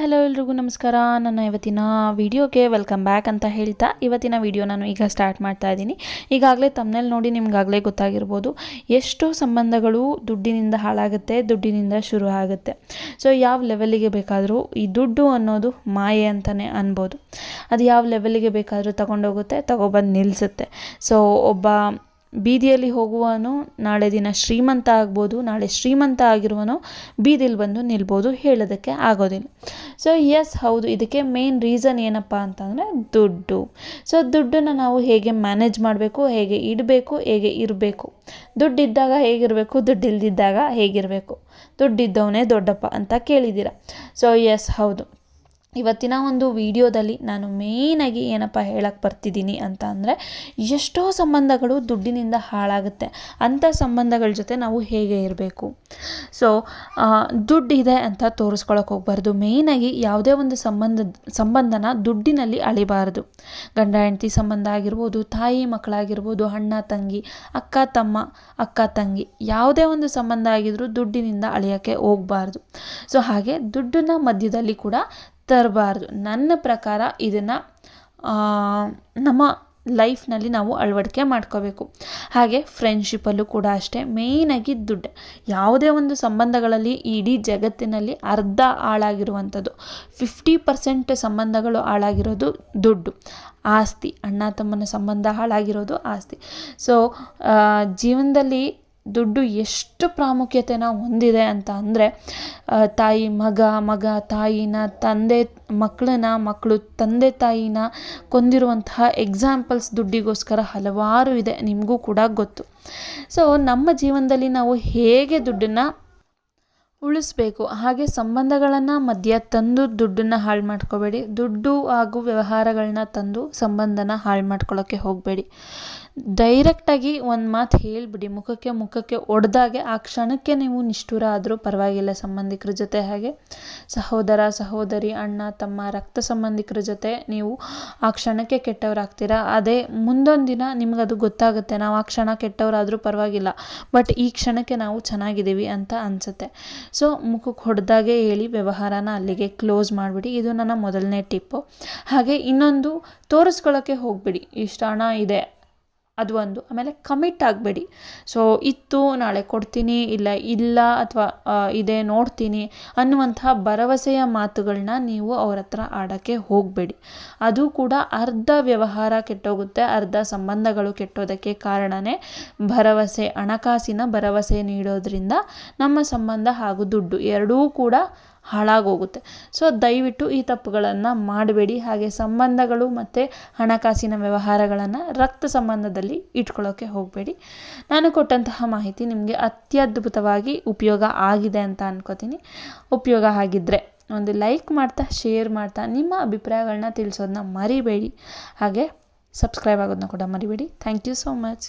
Hello ಎಲ್ರಿಗೂ ನಮಸ್ಕಾರ. ನನ್ನ ಇವತ್ತಿನ ವೀಡಿಯೋಗೆ ವೆಲ್ಕಮ್ ಬ್ಯಾಕ್ ಅಂತ ಹೇಳ್ತಾ ಇವತ್ತಿನ ವಿಡಿಯೋ ನಾನು ಈಗ ಸ್ಟಾರ್ಟ್ ಮಾಡ್ತಾ ಇದ್ದೀನಿ. ಈಗಾಗಲೇ ತಮ್ಮನೇಲಿ ನೋಡಿ ನಿಮ್ಗಾಗಲೇ ಗೊತ್ತಾಗಿರ್ಬೋದು. ಎಷ್ಟೋ ಸಂಬಂಧಗಳು ದುಡ್ಡಿನಿಂದ ಹಾಳಾಗುತ್ತೆ, ದುಡ್ಡಿನಿಂದ ಶುರು ಆಗುತ್ತೆ. ಸೊ ಯಾವ ಲೆವೆಲಿಗೆ ಬೇಕಾದರೂ ಈ ದುಡ್ಡು ಅನ್ನೋದು ಮಾಯೆ ಅಂತಲೇ ಅನ್ಬೋದು. ಅದು ಯಾವ ಲೆವೆಲಿಗೆ ಬೇಕಾದರೂ ತಗೊಂಡೋಗುತ್ತೆ, ತಗೊಬಂದು ನಿಲ್ಲಿಸುತ್ತೆ ಸೊ ಒಬ್ಬ ಬೀದಿಯಲ್ಲಿ ಹೋಗುವವನು ನಾಳೆ ದಿನ ಶ್ರೀಮಂತ ಆಗ್ಬೋದು, ನಾಳೆ ಶ್ರೀಮಂತ ಆಗಿರುವನು ಬೀದಿಲಿ ಬಂದು ನಿಲ್ಬೋದು ಹೇಳೋದಕ್ಕೆ ಆಗೋದಿಲ್ಲ. ಸೊ ಎಸ್ ಹೌದು, ಇದಕ್ಕೆ ಮೇನ್ ರೀಸನ್ ಏನಪ್ಪ ಅಂತಂದರೆ ದುಡ್ಡು. ಸೊ ದುಡ್ಡನ್ನು ನಾವು ಹೇಗೆ ಮ್ಯಾನೇಜ್ ಮಾಡಬೇಕು, ಹೇಗೆ ಇಡಬೇಕು, ಹೇಗೆ ಇರಬೇಕು? ದುಡ್ಡಿದ್ದಾಗ ಹೇಗಿರಬೇಕು, ದುಡ್ಡಿಲ್ದಿದ್ದಾಗ ಹೇಗಿರಬೇಕು? ದುಡ್ಡಿದ್ದವನೇ ದೊಡ್ಡಪ್ಪ ಅಂತ ಕೇಳಿದ್ದೀರ? ಸೊ ಎಸ್ ಹೌದು. ಇವತ್ತಿನ ಒಂದು ವಿಡಿಯೋದಲ್ಲಿ ನಾನು ಮೇಯ್ನಾಗಿ ಏನಪ್ಪ ಹೇಳಕ್ಕೆ ಬರ್ತಿದ್ದೀನಿ ಅಂತ ಅಂದರೆ ಎಷ್ಟೋ ಸಂಬಂಧಗಳು ದುಡ್ಡಿನಿಂದ ಹಾಳಾಗುತ್ತೆ. ಅಂಥ ಸಂಬಂಧಗಳ ಜೊತೆ ನಾವು ಹೇಗೆ ಇರಬೇಕು? ಸೊ ದುಡ್ಡಿದೆ ಅಂತ ತೋರಿಸ್ಕೊಳಕ್ಕೆ ಹೋಗ್ಬಾರ್ದು. ಮೇಯ್ನಾಗಿ ಯಾವುದೇ ಒಂದು ಸಂಬಂಧ, ಸಂಬಂಧನ ದುಡ್ಡಿನಲ್ಲಿ ಅಳಿಬಾರ್ದು. ಗಂಡ, ಹೆಂಡತಿ ಸಂಬಂಧ ಆಗಿರ್ಬೋದು, ತಾಯಿ, ಮಕ್ಕಳಾಗಿರ್ಬೋದು, ಅಣ್ಣ, ತಂಗಿ, ಅಕ್ಕ, ತಮ್ಮ, ಅಕ್ಕ, ತಂಗಿ, ಯಾವುದೇ ಒಂದು ಸಂಬಂಧ ಆಗಿದ್ರೂ ದುಡ್ಡಿನಿಂದ ಅಳಿಯೋಕ್ಕೆ ಹೋಗಬಾರ್ದು. ಸೊ ಹಾಗೆ ದುಡ್ಡನ್ನ ಮಧ್ಯದಲ್ಲಿ ಕೂಡ ತರಬಾರ್ದು. ನನ್ನ ಪ್ರಕಾರ ಇದನ್ನು ನಮ್ಮ ಲೈಫ್ನಲ್ಲಿ ನಾವು ಅಳವಡಿಕೆ ಮಾಡ್ಕೋಬೇಕು. ಹಾಗೆ ಫ್ರೆಂಡ್ಶಿಪ್ಪಲ್ಲೂ ಕೂಡ ಅಷ್ಟೇ ಮೇಯ್ನಾಗಿ ದುಡ್ಡು. ಯಾವುದೇ ಒಂದು ಸಂಬಂಧಗಳಲ್ಲಿ ಇಡೀ ಜಗತ್ತಿನಲ್ಲಿ ಅರ್ಧ ಹಾಳಾಗಿರುವಂಥದ್ದು. ಫಿಫ್ಟಿ ಪರ್ಸೆಂಟ್ ಸಂಬಂಧಗಳು ಹಾಳಾಗಿರೋದು ದುಡ್ಡು. ಆಸ್ತಿ, ಅಣ್ಣ ತಮ್ಮನ ಸಂಬಂಧ ಹಾಳಾಗಿರೋದು ಆಸ್ತಿ. ಸೊ ಜೀವನದಲ್ಲಿ ದುಡ್ಡು ಎಷ್ಟು ಪ್ರಾಮುಖ್ಯತೆನ ಹೊಂದಿದೆ ಅಂತ ಅಂದರೆ ತಾಯಿ ಮಗ ಮಗ, ತಾಯಿನ, ತಂದೆ, ಮಕ್ಕಳನ್ನ, ಮಕ್ಕಳು, ತಂದೆ, ತಾಯಿನ ಕೊಂದಿರುವಂತಹ ಎಕ್ಸಾಂಪಲ್ಸ್ ದುಡ್ಡಿಗೋಸ್ಕರ ಹಲವಾರು ಇದೆ, ನಿಮಗೂ ಕೂಡ ಗೊತ್ತು. ಸೊ ನಮ್ಮ ಜೀವನದಲ್ಲಿ ನಾವು ಹೇಗೆ ದುಡ್ಡನ್ನು ಉಳಿಸ್ಬೇಕು, ಹಾಗೆ ಸಂಬಂಧಗಳನ್ನು ಮಧ್ಯ ತಂದು ದುಡ್ಡನ್ನು ಹಾಳು ಮಾಡ್ಕೋಬೇಡಿ, ದುಡ್ಡು ಹಾಗೂ ವ್ಯವಹಾರಗಳನ್ನ ತಂದು ಸಂಬಂಧನ ಹಾಳು ಮಾಡ್ಕೊಳ್ಳೋಕ್ಕೆ ಹೋಗಬೇಡಿ. ಡೈರೆಕ್ಟಾಗಿ ಒಂದು ಮಾತು ಹೇಳಿಬಿಡಿ. ಮುಖಕ್ಕೆ ಮುಖಕ್ಕೆ ಒಡೆದಾಗೆ ಆ ಕ್ಷಣಕ್ಕೆ ನೀವು ನಿಷ್ಠುರ ಆದರೂ ಪರವಾಗಿಲ್ಲ ಸಂಬಂಧಿಕರ ಜೊತೆ ಹಾಗೆ. ಸಹೋದರ, ಸಹೋದರಿ, ಅಣ್ಣ, ತಮ್ಮ, ರಕ್ತ ಸಂಬಂಧಿಕರ ಜೊತೆ ನೀವು ಆ ಕ್ಷಣಕ್ಕೆ ಕೆಟ್ಟವರಾಗ್ತೀರಾ? ಅದೇ ಮುಂದೊಂದು ದಿನ ನಿಮಗದು ಗೊತ್ತಾಗುತ್ತೆ. ನಾವು ಆ ಕ್ಷಣ ಕೆಟ್ಟವರಾದರೂ ಪರವಾಗಿಲ್ಲ. ಬಟ್ ಈ ಕ್ಷಣಕ್ಕೆ ನಾವು ಚೆನ್ನಾಗಿದ್ದೀವಿ ಅಂತ ಅನಿಸುತ್ತೆ. ಸೊ ಮುಖಕ್ಕೆ ಹೊಡೆದಾಗೆ ಹೇಳಿ ವ್ಯವಹಾರನ ಅಲ್ಲಿಗೆ ಕ್ಲೋಸ್ ಮಾಡಿಬಿಡಿ. ಇದು ನನ್ನ ಮೊದಲನೇ ಟಿಪ್ಪು. ಹಾಗೆ ಇನ್ನೊಂದು ತೋರಿಸ್ಕೊಳ್ಳೋಕ್ಕೆ ಹೋಗ್ಬಿಡಿ. ಇಷ್ಟು ಹಣ ಇದೆ. ಅದು ಒಂದು. ಆಮೇಲೆ ಕಮಿಟ್ ಆಗಬೇಡಿ. ಸೊ ಇತ್ತು, ನಾಳೆ ಕೊಡ್ತೀನಿ, ಇಲ್ಲ ಇಲ್ಲ, ಅಥವಾ ಇದೆ, ನೋಡ್ತೀನಿ ಅನ್ನುವಂತಹ ಭರವಸೆಯ ಮಾತುಗಳನ್ನ ನೀವು ಅವ್ರ ಹತ್ರ ಆಡೋಕ್ಕೆ ಹೋಗಬೇಡಿ. ಅದು ಕೂಡ ಅರ್ಧ ವ್ಯವಹಾರ ಕೆಟ್ಟೋಗುತ್ತೆ, ಅರ್ಧ ಸಂಬಂಧಗಳು ಕೆಟ್ಟೋದಕ್ಕೆ ಕಾರಣವೇ ಭರವಸೆ, ಹಣಕಾಸಿನ ಭರವಸೆ ನೀಡೋದ್ರಿಂದ ನಮ್ಮ ಸಂಬಂಧ ಹಾಗೂ ದುಡ್ಡು ಎರಡೂ ಕೂಡ ಹಾಳಾಗೋಗುತ್ತೆ. ಸೊ ದಯವಿಟ್ಟು ಈ ತಪ್ಪುಗಳನ್ನು ಮಾಡಬೇಡಿ. ಹಾಗೆ ಸಂಬಂಧಗಳು ಮತ್ತು ಹಣಕಾಸಿನ ವ್ಯವಹಾರಗಳನ್ನು ರಕ್ತ ಸಂಬಂಧದಲ್ಲಿ ಇಟ್ಕೊಳ್ಳೋಕ್ಕೆ ಹೋಗಬೇಡಿ. ನಾನು ಕೊಟ್ಟಂತಹ ಮಾಹಿತಿ ನಿಮಗೆ ಅತ್ಯದ್ಭುತವಾಗಿ ಉಪಯೋಗ ಆಗಿದೆ ಅಂತ ಅನ್ಕೋತೀನಿ. ಉಪಯೋಗ ಆಗಿದ್ದರೆ ಒಂದು ಲೈಕ್ ಮಾಡ್ತಾ, ಶೇರ್ ಮಾಡ್ತಾ, ನಿಮ್ಮ ಅಭಿಪ್ರಾಯಗಳನ್ನ ತಿಳಿಸೋದನ್ನ ಮರಿಬೇಡಿ. ಹಾಗೆ ಸಬ್ಸ್ಕ್ರೈಬ್ ಆಗೋದನ್ನ ಕೂಡ ಮರಿಬೇಡಿ. Thank you so much.